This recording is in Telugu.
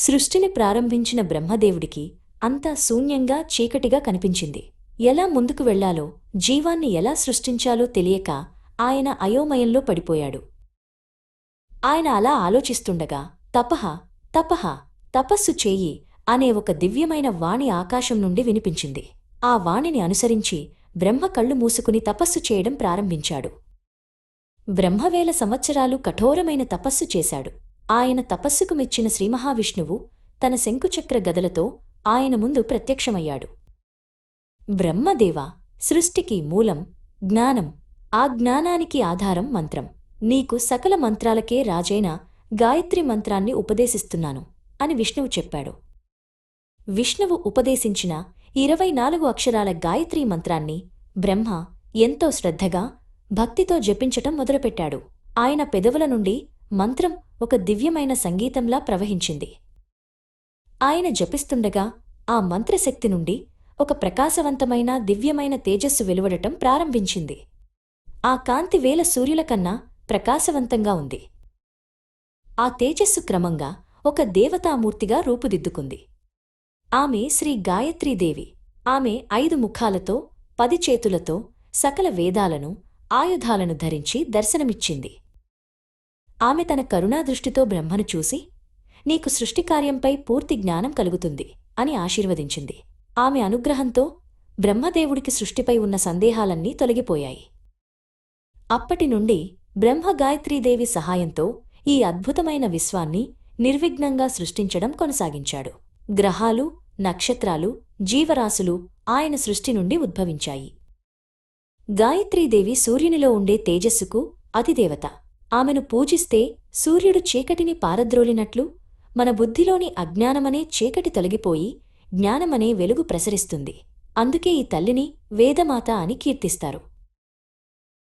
సృష్టిని ప్రారంభించిన బ్రహ్మదేవుడికి అంతా శూన్యంగా చీకటిగా కనిపించింది. ఎలా ముందుకు వెళ్ళాలో జీవాన్ని ఎలా సృష్టించాలో తెలియక ఆయన అయోమయంలో పడిపోయాడు. ఆయన అలా ఆలోచిస్తుండగా తపహ తపహ తపస్సు చేయి అనే ఒక దివ్యమైన వాణి ఆకాశం నుండి వినిపించింది. ఆ వాణిని అనుసరించి బ్రహ్మ కళ్ళు మూసుకుని తపస్సు చేయడం ప్రారంభించాడు. బ్రహ్మవేల సంవత్సరాలు కఠోరమైన తపస్సు చేశాడు. ఆయన తపస్సుకు మెచ్చిన శ్రీమహావిష్ణువు తన శంకుచక్ర గదలతో ఆయన ముందు ప్రత్యక్షమయ్యాడు. బ్రహ్మదేవ సృష్టికి మూలం జ్ఞానం ఆ జ్ఞానానికి ఆధారం మంత్రం. నీకు సకల మంత్రాలకే రాజైన గాయత్రి మంత్రాన్ని ఉపదేశిస్తున్నాను అని విష్ణువు చెప్పాడు. విష్ణువు ఉపదేశించిన ఇరవై నాలుగు అక్షరాల గాయత్రీ మంత్రాన్ని బ్రహ్మ ఎంతో శ్రద్ధగా భక్తితో జపించటం మొదలుపెట్టాడు. ఆయన పెదవుల నుండి మంత్రం ఒక దివ్యమైన సంగీతంలా ప్రవహించింది. ఆయన జపిస్తుండగా ఆ మంత్రశక్తి నుండి ఒక ప్రకాశవంతమైన దివ్యమైన తేజస్సు వెలువడటం ప్రారంభించింది. ఆ కాంతి వేల సూర్యుల కన్నా ప్రకాశవంతంగా ఉంది. ఆ తేజస్సు క్రమంగా ఒక దేవతామూర్తిగా రూపుదిద్దుకుంది. ఆమె శ్రీ గాయత్రీదేవి ఆమె ఐదు ముఖాలతో పది చేతులతో సకల వేదాలను ఆయుధాలను ధరించి దర్శనమిచ్చింది. ఆమె తన కరుణాదృష్టితో బ్రహ్మను చూసి నీకు సృష్టికార్యంపై పూర్తి జ్ఞానం కలుగుతుంది అని ఆశీర్వదించింది. ఆమె అనుగ్రహంతో బ్రహ్మదేవుడికి సృష్టిపై ఉన్న సందేహాలన్నీ తొలగిపోయాయి. అప్పటి నుండి బ్రహ్మ గాయత్రీదేవి సహాయంతో ఈ అద్భుతమైన విశ్వాన్ని నిర్విఘ్నంగా సృష్టించడం కొనసాగించాడు. గ్రహాలు నక్షత్రాలు జీవరాశులు ఆయన సృష్టి నుండి ఉద్భవించాయి. గాయత్రీదేవి సూర్యునిలో ఉండే తేజస్సుకు అతిదేవత. ఆమెను పూజిస్తే సూర్యుడు చీకటిని పారద్రోలినట్లు మన బుద్ధిలోని అజ్ఞానమనే చీకటి తొలగిపోయి జ్ఞానమనే వెలుగు ప్రసరిస్తుంది. అందుకే ఈ తల్లిని వేదమాత అని కీర్తిస్తారు.